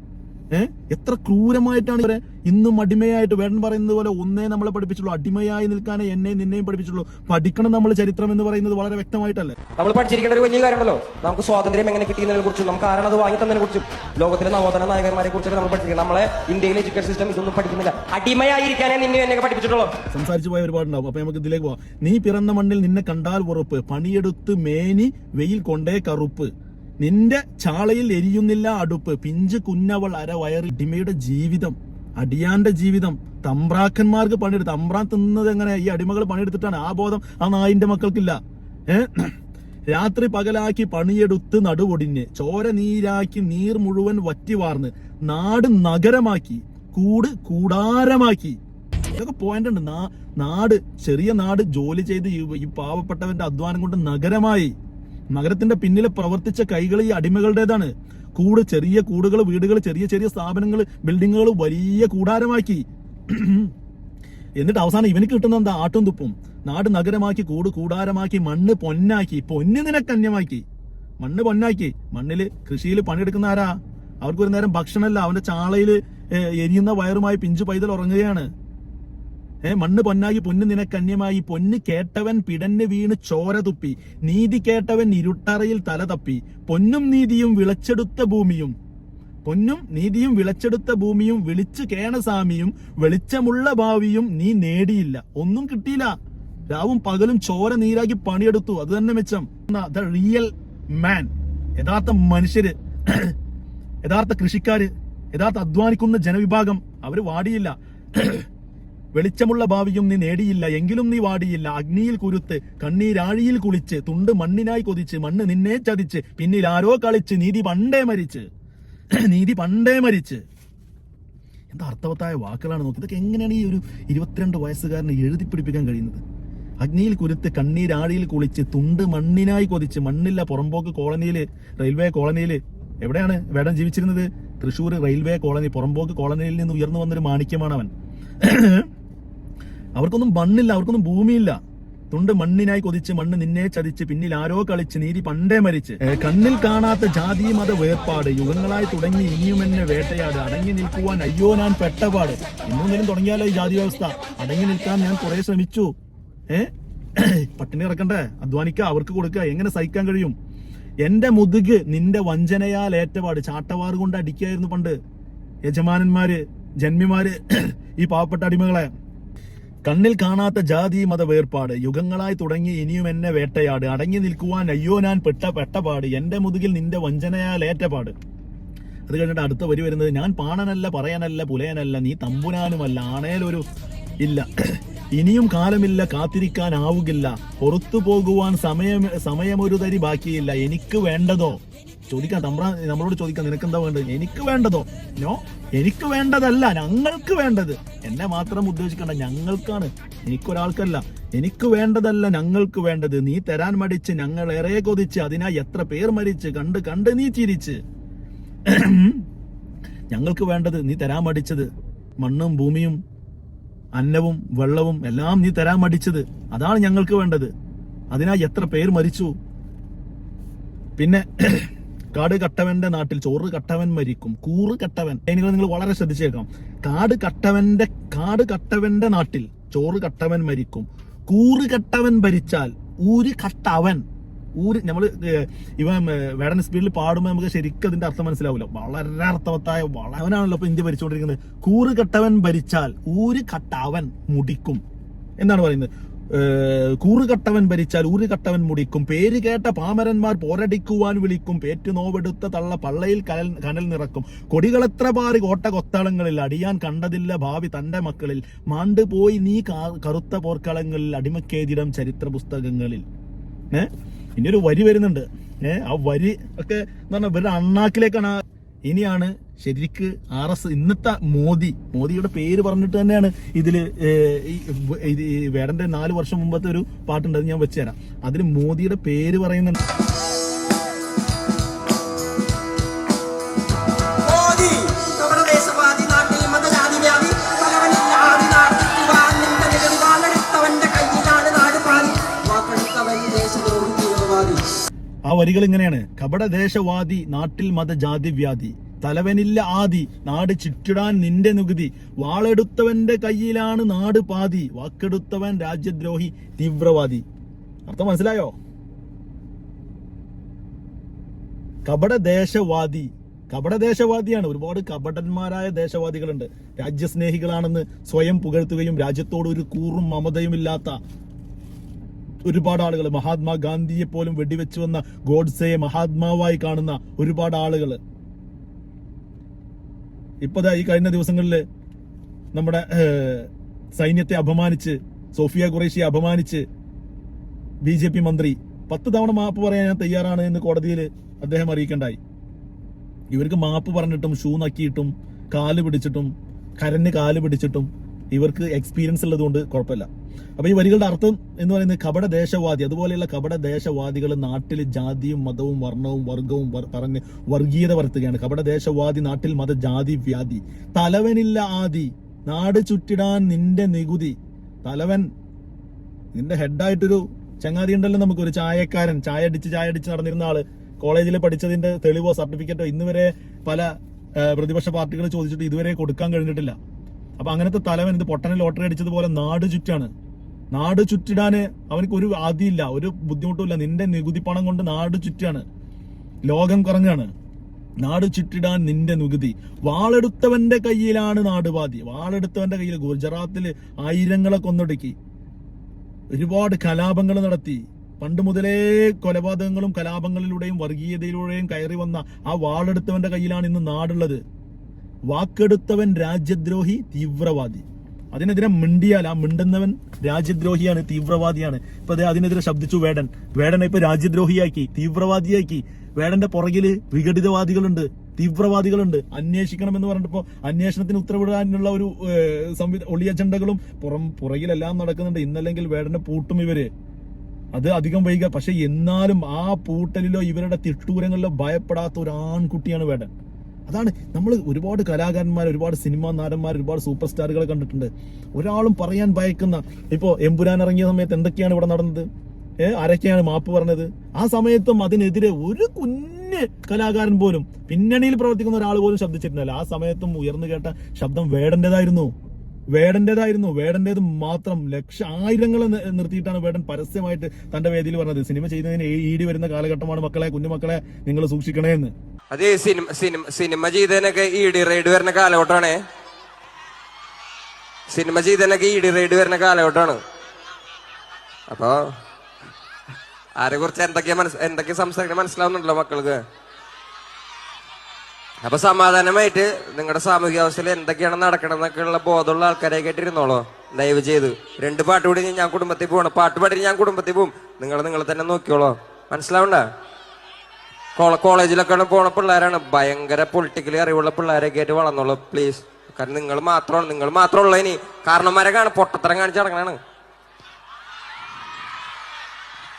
[SPEAKER 2] ഏഹ് എത്ര ക്രൂരമായിട്ടാണ് ഇവരെ ഇന്നും അടിമയായിട്ട് വേടൻ പറയുന്നത് പോലെ ഒന്നേ നമ്മളെ പഠിപ്പിച്ചുള്ളൂ. അടിമയായി നിൽക്കാനേ എന്നെയും നിന്നെയും പഠിപ്പിച്ചുള്ളൂ. പഠിക്കണം നമ്മൾ ചരിത്രം എന്ന് പറയുന്നത് വളരെ വ്യക്തമായിട്ടല്ലേ?
[SPEAKER 4] നമ്മൾ പഠിച്ചിരിക്കേണ്ട ഒരു വലിയ കാര്യമല്ലോ നമുക്ക് സ്വാതന്ത്ര്യം എങ്ങനെ കിട്ടിയതിനെ കുറിച്ചും നമുക്ക് ആരാണ് അത് വാങ്ങി തന്നതിനെ കുറിച്ചും ലോകത്തിലെ നവോത്ഥാന നായകന്മാരെ കുറിച്ചൊക്കെ നമ്മൾ പഠിച്ചിരിക്കണം. നമ്മളെ ഇന്ത്യയിലെ എഡ്യൂക്കേഷൻ സിസ്റ്റം ഇതൊന്നും പഠിക്കുന്നില്ല. അടിമയായിരിക്കാനേ നിന്നെ എന്നെ പഠിപ്പിച്ചിട്ടുള്ളൂ.
[SPEAKER 2] സംസാരിച്ചു പോയ ഒരുപാടുണ്ടാവും അപ്പൊ നമുക്ക് ഇതിലേക്ക് പോവാം. നീ പിറന്ന മണ്ണിൽ നിന്നെ കണ്ടാൽ ഉറപ്പ്. പണിയെടുത്ത് മേനി വെയിൽ കൊണ്ടേ കറുപ്പ്. നിന്റെ ചാളയിൽ എരിയുന്നില്ല അടുപ്പ്. പിഞ്ച് കുന്നവൾ അര വയറി അടിമയുടെ ജീവിതം. അടിയാന്റെ ജീവിതം. തമ്പ്രാക്കന്മാർക്ക് പണിയെടുത്ത്. തമ്പ്രാൻ തിന്നത് എങ്ങനെ? ഈ അടിമകൾ പണിയെടുത്തിട്ടാണ്. ആ ബോധം ആ നായിന്റെ മക്കൾക്കില്ല. ഏ? രാത്രി പകലാക്കി പണിയെടുത്ത് നടുവൊടിഞ്ഞ്. ചോര നീരാക്കി നീർ മുഴുവൻ വറ്റി വാർന്ന് നാട് നഗരമാക്കി. കൂട് കൂടാരമാക്കി. ഇതൊക്കെ പോയിന്റ് ഉണ്ട്. നാട് ചെറിയ നാട് ജോലി ചെയ്ത് ഈ പാവപ്പെട്ടവന്റെ അധ്വാനം കൊണ്ട് നഗരമായി. നഗരത്തിന്റെ പിന്നിൽ പ്രവർത്തിച്ച കൈകൾ ഈ അടിമകളുടേതാണ്. കൂട് ചെറിയ കൂടുകൾ വീടുകൾ ചെറിയ ചെറിയ സ്ഥാപനങ്ങൾ ബിൽഡിങ്ങുകൾ വലിയ കൂടാരമാക്കി. എന്നിട്ട് അവസാനം ഇവന് കിട്ടുന്ന എന്താ? ആട്ടും തുപ്പും. നാട് നഗരമാക്കി കൂട് കൂടാരമാക്കി മണ്ണ് പൊന്നാക്കി. പൊന്ന് നിനക്കന്യമാക്കി. മണ്ണ് പൊന്നാക്കി. മണ്ണിൽ കൃഷിയിൽ പണിയെടുക്കുന്ന ആരാ? അവർക്കൊരു നേരം ഭക്ഷണമല്ല. അവന്റെ ചാളയിൽ എരിയുന്ന വയറുമായി പിഞ്ചു പൈതൽ ഉറങ്ങുകയാണ്. ഏ മണ്ണ് പൊന്നായി പൊന്ന് നിനക്കന്യമായി പൊന്ന് കേട്ടവൻ പിടന്ന് വീണ് ചോര തുപ്പി നീതി കേട്ടവൻ ഇരുട്ടറയിൽ തല തപ്പി പൊന്നും നീതിയും വിളച്ചെടുത്ത ഭൂമിയും പൊന്നും നീതിയും വിളച്ചെടുത്ത ഭൂമിയും വിളിച്ചു കേണസാമിയും വെളിച്ചമുള്ള ഭാവിയും നീ നേടിയില്ല ഒന്നും കിട്ടിയില്ല. രാവും പകലും ചോര നീരാക്കി പണിയെടുത്തു അത് തന്നെ മെച്ചം. ദ റിയൽ മാൻ യഥാർത്ഥ മനുഷ്യര് യഥാർത്ഥ കൃഷിക്കാര് യഥാർത്ഥ അധ്വാനിക്കുന്ന ജനവിഭാഗം അവർ വാടിയില്ല. വെളിച്ചമുള്ള ഭാവിയും നീ നേടിയില്ല എങ്കിലും നീ വാടിയില്ല. അഗ്നിയിൽ കുരുത്ത് കണ്ണീരാഴിയിൽ കുളിച്ച് തുണ്ട് മണ്ണിനായി കൊതിച്ച് മണ്ണ് നിന്നെ ചതിച്ച് പിന്നിൽ ആരോ കളിച്ച് നീതി പണ്ടേ മരിച്ച്. നീതി പണ്ടേ മരിച്ച്. എന്താ അർത്ഥവത്തായ വാക്കുകളാണ് നോക്കി. ഇതൊക്കെ എങ്ങനെയാണ് ഈ ഒരു ഇരുപത്തിരണ്ട് വയസ്സുകാരനെ എഴുതി പിടിപ്പിക്കാൻ കഴിയുന്നത്? അഗ്നിയിൽ കുരുത്ത് കണ്ണീരാഴിയിൽ കുളിച്ച് തുണ്ട് മണ്ണിനായി കൊതിച്ച് മണ്ണില്ല പുറമ്പോക്ക് കോളനിയിൽ റെയിൽവേ കോളനിയിൽ. എവിടെയാണ് വേടം ജീവിച്ചിരുന്നത്? തൃശ്ശൂർ റെയിൽവേ കോളനി പുറമ്പോക്ക് കോളനിയിൽ നിന്ന് ഉയർന്നു വന്നൊരു മാണിക്യമാണ് അവൻ അവർക്കൊന്നും മണ്ണില്ല അവർക്കൊന്നും ഭൂമിയില്ല. തുണ്ട് മണ്ണിനായി കൊതിച്ച് മണ്ണ് നിന്നെ ചതിച്ച് പിന്നിൽ ആരോ കളിച്ച് നീതി പണ്ടേ മരിച്ച്. കണ്ണിൽ കാണാത്ത ജാതി മത വേർപാട് യുഗങ്ങളായി തുടങ്ങി ഇനിയും എന്നെ വേട്ടയാട്. അടങ്ങി നിൽക്കുവാൻ അയ്യോ ഞാൻ പെട്ടപാട്. ഇന്നൊന്നിനും തുടങ്ങിയാലോ ഈ ജാതി വ്യവസ്ഥ? അടങ്ങി നിൽക്കാൻ ഞാൻ കുറെ ശ്രമിച്ചു. ഏ പട്ടിണി ഇറക്കണ്ടേ അധ്വാനിക്ക അവർക്ക് കൊടുക്കുക എങ്ങനെ സഹിക്കാൻ കഴിയും? എന്റെ മുതുക് നിന്റെ വഞ്ചനയാൽ ഏറ്റപാട്. ചാട്ടവാറ് കൊണ്ട് അടിക്കായിരുന്നു പണ്ട്. യജമാനന്മാര് ജന്മിമാര് ഈ പാവപ്പെട്ട അടിമകളെ. കണ്ണിൽ കാണാത്ത ജാതി മത വേർപാട് യുഗങ്ങളായി തുടങ്ങി ഇനിയും എന്നെ വേട്ടയാട് അടങ്ങി നിൽക്കുവാൻ അയ്യോ ഞാൻ പെട്ട പെട്ടപാട് എന്റെ മുതുകിൽ നിന്റെ വഞ്ചനയാൽ ഏറ്റപാട്. അത് കഴിഞ്ഞിട്ട് അടുത്ത വരി വരുന്നത് ഞാൻ പാണനല്ല പറയാനല്ല പുലയനല്ല നീ തമ്പുരാനുമല്ല ആണേലൊരു ഇല്ല. ഇനിയും കാലമില്ല കാത്തിരിക്കാനാവുകില്ല പുറത്തു പോകുവാൻ സമയം സമയമൊരു തരി ബാക്കിയില്ല എനിക്ക് വേണ്ടതോ? ചോദിക്കാം തമ്പ്ര നമ്മളോട് ചോദിക്കാം നിനക്ക് എന്താ വേണ്ടത്? എനിക്ക് വേണ്ടതോ? നോ എനിക്ക് വേണ്ടതല്ല ഞങ്ങൾക്ക് വേണ്ടത്. എന്നെ മാത്രം ഉദ്ദേശിക്കണ്ട ഞങ്ങൾക്കാണ്. എനിക്കൊരാൾക്കല്ല. എനിക്ക് വേണ്ടതല്ല ഞങ്ങൾക്ക് വേണ്ടത്. നീ തരാൻ മടിച്ച് ഞങ്ങൾ ഏറെ കൊതിച്ച് അതിനായി എത്ര പേർ മരിച്ച് കണ്ട് കണ്ട് നീ ചിരിച്ച്. ഞങ്ങൾക്ക് വേണ്ടത് നീ തരാൻ മടിച്ചത്. മണ്ണും ഭൂമിയും അന്നവും വെള്ളവും എല്ലാം നീ തരാൻ മടിച്ചത്. അതാണ് ഞങ്ങൾക്ക് വേണ്ടത്. അതിനായി എത്ര പേർ മരിച്ചു. പിന്നെ കാട് കട്ടവന്റെ നാട്ടിൽ ചോറ് കട്ടവൻ മരിക്കും കൂറ് കട്ടവൻ. എനിക്ക് നിങ്ങൾ വളരെ ശ്രദ്ധിച്ചേക്കാം. കാട് കട്ടവന്റെ കാട് കട്ടവന്റെ നാട്ടിൽ ചോറ് കട്ടവൻ മരിക്കും കൂറ് കട്ടവൻ ഭരിച്ചാൽ ഊര് കട്ടവൻ. ഊര് നമ്മൾ ഇവ വേടൻ സ്പീഡിൽ പാടുമ്പോൾ നമുക്ക് ശരിക്കും അതിന്റെ അർത്ഥം മനസ്സിലാവില്ല. വളരെ അർത്ഥവത്തായ വളവനാണല്ലോ ഇപ്പൊ ഇന്ത്യ ഭരിച്ചുകൊണ്ടിരിക്കുന്നത്. കൂറ് കട്ടവൻ ഭരിച്ചാൽ ഊര് കട്ടവൻ മുടിക്കും. എന്നാണ് പറയുന്നത്. ഏഹ്, കൂറ് കട്ടവൻ ഭരിച്ചാൽ ഊറുകട്ടവൻ മുടിക്കും. പേര് കേട്ട പാമരന്മാർ പോരടിക്കുവാൻ വിളിക്കും. പേറ്റു നോവെടുത്ത തള്ള പള്ളയിൽ കനൽ കനൽ നിറക്കും. കൊടികളെത്ര പാറി കോട്ട കൊത്തളങ്ങളിൽ അടിയാൻ കണ്ടതില്ല ഭാവി തന്റെ മക്കളിൽ. മാണ്ട് പോയി നീ കറുത്ത പോർക്കളങ്ങളിൽ അടിമക്കേതിടം ചരിത്ര പുസ്തകങ്ങളിൽ ഏ? ഇനി ഒരു വരി വരുന്നുണ്ട്. ഏഹ് ആ വരി ഒക്കെ എന്ന് പറഞ്ഞാൽ ഇവരുടെ അണ്ണാക്കിലേക്കാണ് ഇനിയാണ് ശരിക്ക് ആർ എസ് ഇന്നത്തെ മോദി മോദിയുടെ പേര് പറഞ്ഞിട്ട് തന്നെയാണ് ഇതിൽ ഈ വ- ഇത് ഈ വേടന്റെ നാല് വർഷം മുമ്പത്തെ ഒരു പാട്ടുണ്ട് അത് ഞാൻ വെച്ചുതരാം. അതിൽ മോദിയുടെ പേര് പറയുന്നുണ്ട് ആ വരികൾ ഇങ്ങനെയാണ്. കപടദേശവാദി നാട്ടിൽ മതജാതി വ്യാധി തലവനില്ല ആദി നാട് ചുറ്റിടാൻ നിന്റെ നികുതി. വാളെടുത്തവന്റെ കയ്യിലാണ് നാട് പാതി വാക്കെടുത്തവൻ രാജ്യദ്രോഹി തീവ്രവാദി. അർത്ഥം മനസ്സിലായോ? കപടദേശവാദി. കപടദേശവാദിയാണ്. ഒരുപാട് കപടന്മാരായ ദേശവാദികളുണ്ട്. രാജ്യസ്നേഹികളാണെന്ന് സ്വയം പുകഴ്ത്തുകയും രാജ്യത്തോട് ഒരു കൂറും മമതയും ഇല്ലാത്ത ഒരുപാട് ആളുകൾ. മഹാത്മാഗാന്ധിയെ പോലും വെടിവെച്ചു വന്ന ഗോഡ്സയെ മഹാത്മാവായി കാണുന്ന ഒരുപാട് ആളുകൾ. ഇപ്പതാ ഈ കഴിഞ്ഞ ദിവസങ്ങളിൽ നമ്മുടെ സൈന്യത്തെ അപമാനിച്ച് സോഫിയ ഖുറേഷിയെ അപമാനിച്ച് ബി ജെ പി മന്ത്രി പത്ത് തവണ മാപ്പ് പറയാൻ ഞാൻ തയ്യാറാണ് എന്ന് കോടതിയിൽ അദ്ദേഹം അറിയിക്കണ്ടായി. ഇവർക്ക് മാപ്പ് പറഞ്ഞിട്ടും ഷൂ നക്കിയിട്ടും കാൽ പിടിച്ചിട്ടും കരഞ്ഞ് കാൽ പിടിച്ചിട്ടും ഇവർക്ക് എക്സ്പീരിയൻസ് ഉള്ളതുകൊണ്ട് കുഴപ്പമില്ല. അപ്പൊ ഈ വരികളുടെ അർത്ഥം എന്ന് പറയുന്നത് കപട ദേശവാദി അതുപോലെയുള്ള കപട ദേശവാദികൾ നാട്ടിൽ ജാതിയും മതവും വർണവും വർഗവും വർ- പറഞ്ഞ് വർഗീയത വരുത്തുകയാണ്. കപട ദേശവാദി നാട്ടിൽ മത ജാതി വ്യാധി. തലവനില്ല ആദി നാട് ചുറ്റിടാൻ നിന്റെ നികുതി. തലവൻ നിന്റെ ഹെഡായിട്ടൊരു ചങ്ങാതി ഉണ്ടല്ലോ നമുക്ക് ഒരു ചായക്കാരൻ ചായ അടിച്ച് ചായ അടിച്ച് നടന്നിരുന്ന ആൾ. കോളേജിൽ പഠിച്ചതിന്റെ തെളിവോ സർട്ടിഫിക്കറ്റോ ഇന്നുവരെ പല പ്രതിപക്ഷ പാർട്ടികൾ ചോദിച്ചിട്ട് ഇതുവരെ കൊടുക്കാൻ കഴിഞ്ഞിട്ടില്ല. അപ്പൊ അങ്ങനത്തെ തലവൻ ഇത് പൊട്ടനെ ലോട്ടറി അടിച്ചതുപോലെ നാട് ചുറ്റാണ്. നാട് ചുറ്റിടാന് അവനക്ക് ഒരു ആദിയില്ല ഒരു ബുദ്ധിമുട്ടുമില്ല. നിന്റെ നികുതി പണം കൊണ്ട് നാട് ചുറ്റാണ്. ലോകം കുറഞ്ഞാണ് നാട് ചുറ്റിടാൻ നിന്റെ നികുതി. വാളെടുത്തവന്റെ കയ്യിലാണ് നാടുപാതി വാളെടുത്തവന്റെ കയ്യിൽ ഗുജറാത്തിൽ ആയിരങ്ങളെ കൊന്നൊടുക്കി. ഒരുപാട് കലാപങ്ങൾ നടത്തി. പണ്ട് മുതലേ കൊലപാതകങ്ങളും കലാപങ്ങളിലൂടെയും വർഗീയതയിലൂടെയും കയറി വന്ന ആ വാളെടുത്തവന്റെ കയ്യിലാണ് ഇന്ന് നാടുള്ളത്. വാക്കെടുത്തവൻ രാജ്യദ്രോഹി തീവ്രവാദി. അതിനെതിരെ മിണ്ടിയാൽ ആ മിണ്ടുന്നവൻ രാജ്യദ്രോഹിയാണ് തീവ്രവാദിയാണ്. ഇപ്പൊ അതെ അതിനെതിരെ ശബ്ദിച്ചു വേടൻ. വേടനെ ഇപ്പൊ രാജ്യദ്രോഹിയാക്കി തീവ്രവാദിയാക്കി. വേടന്റെ പുറകിൽ വിഘടിതവാദികളുണ്ട് തീവ്രവാദികളുണ്ട്. അന്വേഷിക്കണം എന്ന് പറഞ്ഞിട്ടിപ്പോ അന്വേഷണത്തിന് ഉത്തരവിടാനുള്ള ഒരു സംവിധ ഒളി അജണ്ടകളും പുറം പുറകിലെല്ലാം നടക്കുന്നുണ്ട്. ഇന്നല്ലെങ്കിൽ വേടനെ പൂട്ടും ഇവർ. അത് അധികം വൈകുക പക്ഷെ എന്നാലും ആ പൂട്ടലിലോ ഇവരുടെ തിട്ടൂരങ്ങളിലോ ഭയപ്പെടാത്ത ഒരു ആൺകുട്ടിയാണ് വേടൻ. അതാണ് നമ്മൾ ഒരുപാട് കലാകാരന്മാർ ഒരുപാട് സിനിമാ നടന്മാർ ഒരുപാട് സൂപ്പർ സ്റ്റാറുകളെ കണ്ടിട്ടുണ്ട്. ഒരാളും പറയാൻ ഭയക്കുന്ന ഇപ്പോൾ എമ്പുരാൻ ഇറങ്ങിയ സമയത്ത് എന്തൊക്കെയാണ് ഇവിടെ നടന്നത്? ഏഹ് ആരൊക്കെയാണ് മാപ്പ് പറഞ്ഞത്? ആ സമയത്തും അതിനെതിരെ ഒരു കുഞ്ഞ് കലാകാരൻ പോലും പിന്നണിയിൽ പ്രവർത്തിക്കുന്ന ഒരാൾ പോലും ശബ്ദിച്ചിട്ടുണ്ടല്ലോ ആ സമയത്തും ഉയർന്നു കേട്ട ശബ്ദം വേടന്റേതായിരുന്നു. വേടന്റേതായിരുന്നു. വേടന്റേത് മാത്രം ലക്ഷ ആയിരങ്ങൾ നിർത്തിയിട്ടാണ് വേടൻ പരസ്യമായിട്ട് തന്റെ വേദിയിൽ പറഞ്ഞത് സിനിമ ചെയ്യുന്നതിന് ഈടി വരുന്ന കാലഘട്ടമാണ് മക്കളെ കുഞ്ഞുമക്കളെ നിങ്ങൾ സൂക്ഷിക്കണേ എന്ന്.
[SPEAKER 9] അതെ സിനിമ സിനിമ സിനിമ ചെയ്തതിനൊക്കെ ഈടി റൈഡ് വരുന്ന കാലഘട്ടമാണേ. സിനിമ ചെയ്തതിനൊക്കെ ഈടി റൈഡ് വരുന്ന കാലഘട്ടമാണ്. അപ്പൊ ആരെ കുറിച്ച് എന്തൊക്കെയാ മനസ് എന്തൊക്കെ സംസാരിക്കണം മനസ്സിലാവുന്നുണ്ടല്ലോ മക്കൾക്ക്. അപ്പൊ സമാധാനമായിട്ട് നിങ്ങളുടെ സാമൂഹിക അവസ്ഥയിൽ എന്തൊക്കെയാണ് നടക്കണമെന്നൊക്കെയുള്ള ബോധമുള്ള ആൾക്കാരെ കേട്ടിരുന്നോളോ. ദയവ് ചെയ്ത് രണ്ട് പാട്ട് കൂടി ഞാൻ കുടുംബത്തിൽ പോകണം പാട്ട് പാടി ഞാൻ കുടുംബത്തിൽ പോകും നിങ്ങൾ നിങ്ങൾ തന്നെ നോക്കിയോളോ മനസ്സിലാവണ്ട? കോള- കോളേജിലൊക്കെ പോണ പിള്ളേരാണ്. ഭയങ്കര പൊളിറ്റിക്കലി അറിവുള്ള പിള്ളേരൊക്കെ ആയിട്ട് വളർന്നോളൂ. പ്ലീസ് കാരണം നിങ്ങൾ മാത്രമാണ്. നിങ്ങൾ മാത്രമുള്ള ഇനി കാരണന്മാരെ കാണും. പൊട്ടത്തരം കാണിച്ച് നടക്കണാണ്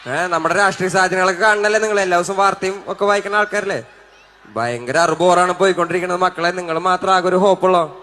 [SPEAKER 9] ഏഹ് നമ്മുടെ രാഷ്ട്രീയ സാധനങ്ങളൊക്കെ കാണണല്ലേ നിങ്ങൾ? എല്ലാ ദിവസവും വാർത്തയും ഒക്കെ വായിക്കുന്ന ആൾക്കാരല്ലേ? ഭയങ്കര അറുബോറാണ് പോയിക്കൊണ്ടിരിക്കുന്നത്. മക്കളെ നിങ്ങൾ മാത്രം ആകെ ഒരു ഹോപ്പുള്ളോ